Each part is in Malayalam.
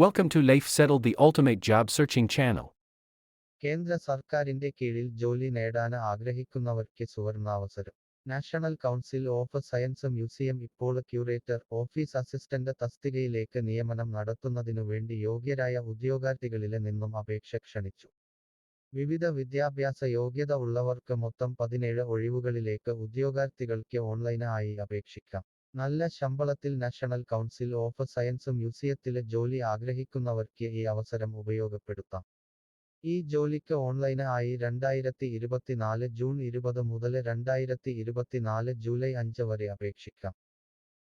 Welcome to Life Settled, the ultimate job searching channel. കേന്ദ്ര സർക്കാരിന്റെ കീഴിൽ ജോലി നേടാൻ ആഗ്രഹിക്കുന്നവർക്ക് സുവർണാവസരം. National council of science museum ഇപ്പോൾ ക്യൂറേറ്റർ ഓഫീസ് അസിസ്റ്റന്റ് തസ്തികയിലേക്ക് നിയമനം നടത്തുന്നതിനു വേണ്ടി യോഗ്യരായ ഉദ്യോഗാർത്ഥികളിലെ നിന്നും അപേക്ഷ ക്ഷണിച്ചു. വിവിധ വിദ്യാഭ്യാസ യോഗ്യത ഉള്ളവർക്ക് മൊത്തം പതിനേഴ് ഒഴിവുകളിലേക്ക് ഉദ്യോഗാർത്ഥികൾക്ക് ഓൺലൈനായി അപേക്ഷിക്കാം. നല്ല ശമ്പളത്തിൽ നാഷണൽ കൗൺസിൽ ഓഫ് സയൻസ് മ്യൂസിയത്തിലെ ജോലി ആഗ്രഹിക്കുന്നവർക്ക് ഈ അവസരം ഉപയോഗപ്പെടുത്താം. ഈ ജോലിക്ക് ഓൺലൈനായി ആയി രണ്ടായിരത്തി ഇരുപത്തിനാല് ജൂൺ ഇരുപത് മുതൽ രണ്ടായിരത്തി ഇരുപത്തിനാല് ജൂലൈ അഞ്ച് വരെ അപേക്ഷിക്കാം.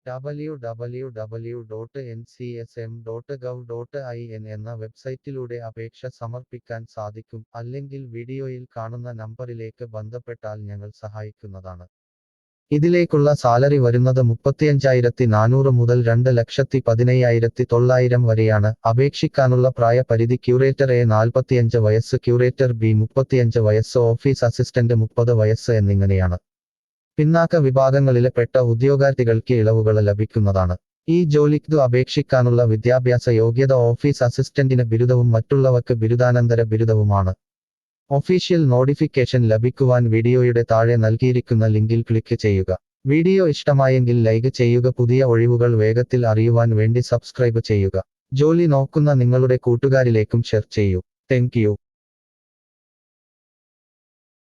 W W W dot N C S M dot gov dot I N എന്ന വെബ്സൈറ്റിലൂടെ അപേക്ഷ സമർപ്പിക്കാൻ സാധിക്കും അല്ലെങ്കിൽ വീഡിയോയിൽ കാണുന്ന നമ്പറിലേക്ക് ബന്ധപ്പെട്ടാൽ ഞങ്ങൾ സഹായിക്കുന്നതാണ്. ഇതിലേക്കുള്ള സാലറി വരുന്നത് മുപ്പത്തിയഞ്ചായിരത്തി നാനൂറ് മുതൽ രണ്ട് ലക്ഷത്തി പതിനയ്യായിരത്തി തൊള്ളായിരം വരെയാണ്. അപേക്ഷിക്കാനുള്ള പ്രായപരിധി ക്യൂറേറ്റർ എ നാൽപ്പത്തിയഞ്ച് വയസ്സ് ക്യൂറേറ്റർ ബി മുപ്പത്തിയഞ്ച് വയസ്സ് ഓഫീസ് അസിസ്റ്റന്റ് മുപ്പത് വയസ്സ് എന്നിങ്ങനെയാണ്. പിന്നാക്ക വിഭാഗങ്ങളിലെ പെട്ട ഉദ്യോഗാർത്ഥികൾക്ക് ഇളവുകൾ ലഭിക്കുന്നതാണ്. ഈ ജോലിക്ക് അപേക്ഷിക്കാനുള്ള വിദ്യാഭ്യാസ യോഗ്യത ഓഫീസ് അസിസ്റ്റന്റിന് ബിരുദവും മറ്റുള്ളവർക്ക് ബിരുദാനന്തര ബിരുദവുമാണ്. ഒഫീഷ്യൽ നോട്ടിഫിക്കേഷൻ ലഭിക്കുവാൻ വീഡിയോയുടെ താഴെ നൽകിയിരിക്കുന്ന ലിങ്കിൽ ക്ലിക്ക് ചെയ്യുക. വീഡിയോ ഇഷ്ടമായെങ്കിൽ ലൈക്ക് ചെയ്യുക പുതിയ ഒഴിവുകൾ വേഗത്തിൽ അറിയുവാൻ വേണ്ടി സബ്സ്ക്രൈബ് ചെയ്യുക. ജോലി നോക്കുന്ന നിങ്ങളുടെ കൂട്ടുകാരിലേക്കും ഷെയർ ചെയ്യൂ. താങ്ക്